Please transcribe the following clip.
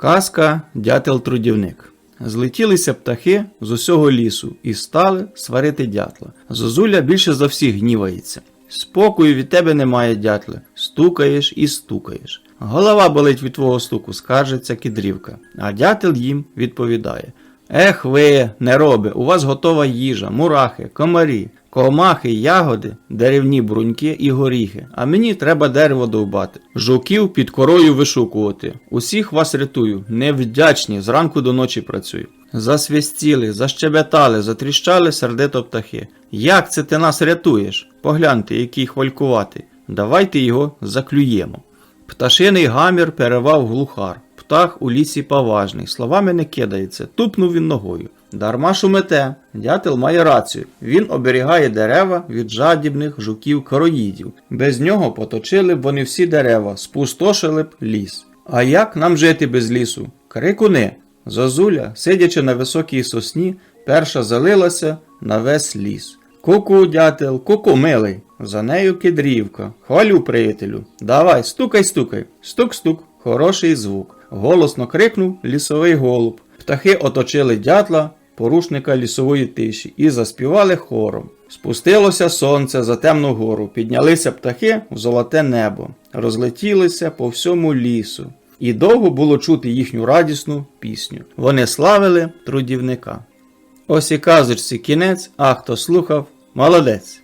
Казка дятел трудівник. Злетілися птахи з усього лісу і стали сварити дятла. Зозуля більше за всіх гнівається. Спокою від тебе немає, дятле. Стукаєш і стукаєш. Голова болить від твого стуку, скаржиться кідрівка. А дятел їм відповідає: Ех ви, нероби, у вас готова їжа, мурахи, комарі, комахи, ягоди, деревні бруньки і горіхи. А мені треба дерево довбати, жуків під корою вишукувати. Усіх вас рятую, невдячні, зранку до ночі працюю. Засвістіли, защебетали, затріщали сердито птахи. Як це ти нас рятуєш? Погляньте, який хвалькуватий. Давайте його заклюємо. Пташиний гамір перервав глухар. Птах у лісі поважний, словами не кидається, тупнув він ногою. Дарма шумете, дятел має рацію. Він оберігає дерева від жадібних жуків короїдів. Без нього поточили б вони всі дерева, спустошили б ліс. А як нам жити без лісу? Крикуни. Зозуля, сидячи на високій сосні, перша залилася на весь ліс. Ку-ку, дятел, ку-ку, милий. За нею кидрівка. Хвалю, приятелю. Давай, стукай, стукай. Стук-стук. Хороший звук. Голосно крикнув лісовий голуб. Птахи оточили дятла, порушника лісової тиші, і заспівали хором. Спустилося сонце за темну гору, піднялися птахи в золоте небо, розлетілися по всьому лісу. І довго було чути їхню радісну пісню. Вони славили трудівника. Ось і казочці кінець, а хто слухав, молодець.